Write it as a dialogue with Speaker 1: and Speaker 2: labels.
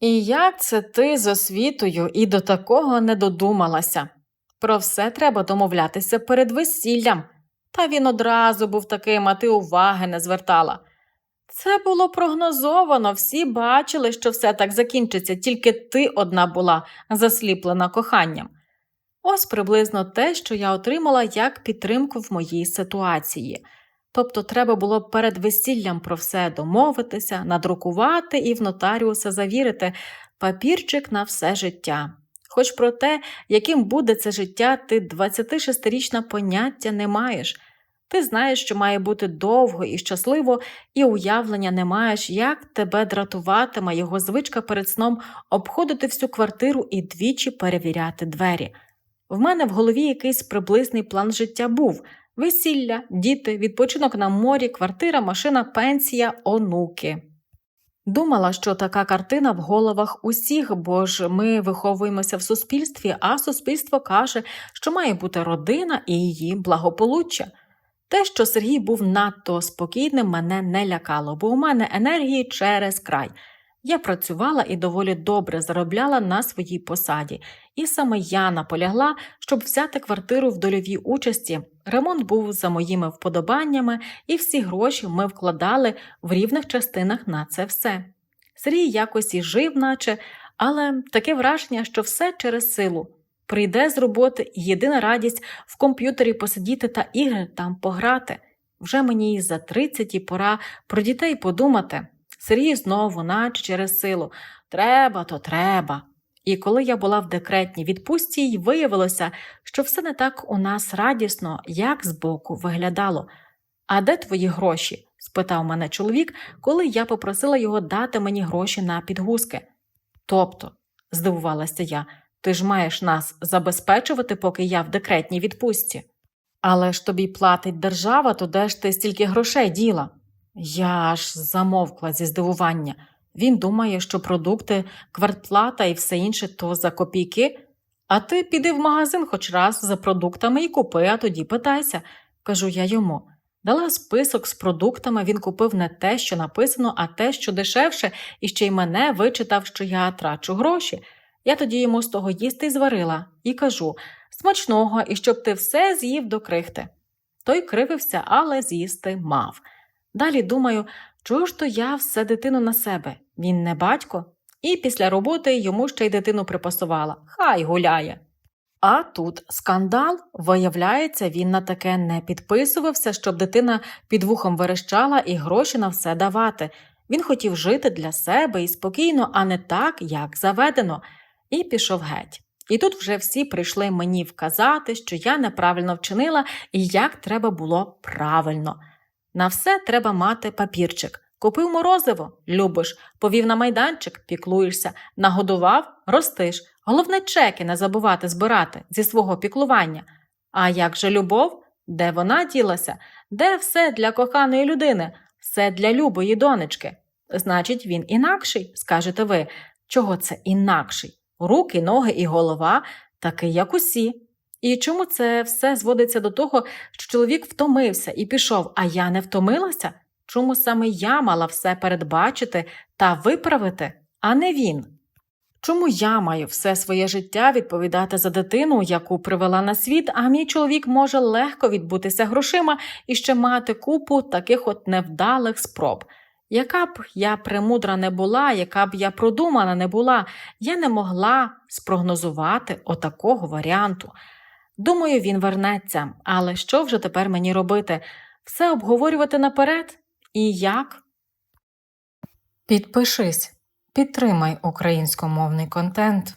Speaker 1: І як це ти з освітою і до такого не додумалася? Про все треба домовлятися перед весіллям. Та він одразу був таким, а ти уваги не звертала. Це було прогнозовано, всі бачили, що все так закінчиться, тільки ти одна була засліплена коханням. Ось приблизно те, що я отримала як підтримку в моїй ситуації. Тобто треба було перед весіллям про все домовитися, надрукувати і в нотаріуса завірити папірчик на все життя. Хоч про те, яким буде це життя, ти 26-річна поняття не маєш. Ти знаєш, що має бути довго і щасливо, і уявлення не маєш, як тебе дратуватиме його звичка перед сном обходити всю квартиру і двічі перевіряти двері. В мене в голові якийсь приблизний план життя був весілля, діти, відпочинок на морі, квартира, машина, пенсія, онуки. Думала, що така картина в головах усіх, бо ж ми виховуємося в суспільстві, а суспільство каже, що має бути родина і її благополуччя. Те, що Сергій був надто спокійним, мене не лякало, бо у мене енергії через край. Я працювала і доволі добре заробляла на своїй посаді, і саме я наполягла, щоб взяти квартиру в дольовій участі. Ремонт був за моїми вподобаннями, і всі гроші ми вкладали в рівних частинах на це все. Сергій якось і жив, наче, але таке враження, що все через силу. Прийде з роботи єдина радість в комп'ютері посидіти та ігри там пограти. Вже мені і за 30 і пора про дітей подумати. Сергій знову, наче через силу треба, то треба. І коли я була в декретній відпустці, й виявилося, що все не так у нас радісно, як збоку виглядало. А де твої гроші? спитав мене чоловік, коли я попросила його дати мені гроші на підгузки. Тобто, здивувалася я, ти ж маєш нас забезпечувати, поки я в декретній відпустці. Але ж тобі платить держава, то де ж ти стільки грошей діла? Я аж замовкла зі здивування. Він думає, що продукти, квартплата і все інше то за копійки. А ти піди в магазин хоч раз за продуктами і купи, а тоді питайся, кажу я йому. Дала список з продуктами, він купив не те, що написано, а те, що дешевше, і ще й мене вичитав, що я трачу гроші. Я тоді йому з того їсти й зварила і кажу смачного, і щоб ти все з'їв до крихти. Той кривився, але з'їсти мав. Далі думаю, чого ж то я все дитину на себе? Він не батько, і після роботи йому ще й дитину припасувала. Хай гуляє. А тут скандал. Виявляється, він на таке не підписувався, щоб дитина під вухом верещала і гроші на все давати. Він хотів жити для себе і спокійно, а не так, як заведено, і пішов геть. І тут вже всі прийшли мені вказати, що я неправильно вчинила і як треба було правильно. На все треба мати папірчик. Купив морозиво, любиш, повів на майданчик, піклуєшся, нагодував, ростиш. Головне чеки не забувати збирати зі свого піклування. А як же любов? Де вона ділася? Де все для коханої людини, все для любої донечки? Значить, він інакший, скажете ви. Чого це інакший? Руки, ноги і голова такий, як усі. І чому це все зводиться до того, що чоловік втомився і пішов, а я не втомилася? Чому саме я мала все передбачити та виправити, а не він? Чому я маю все своє життя відповідати за дитину, яку привела на світ, а мій чоловік може легко відбутися грошима і ще мати купу таких от невдалих спроб? Яка б я премудра не була, яка б я продумана не була, я не могла спрогнозувати отакого варіанту. Думаю, він вернеться, але що вже тепер мені робити? Все обговорювати наперед? І як? Підпишись, підтримай українськомовний контент.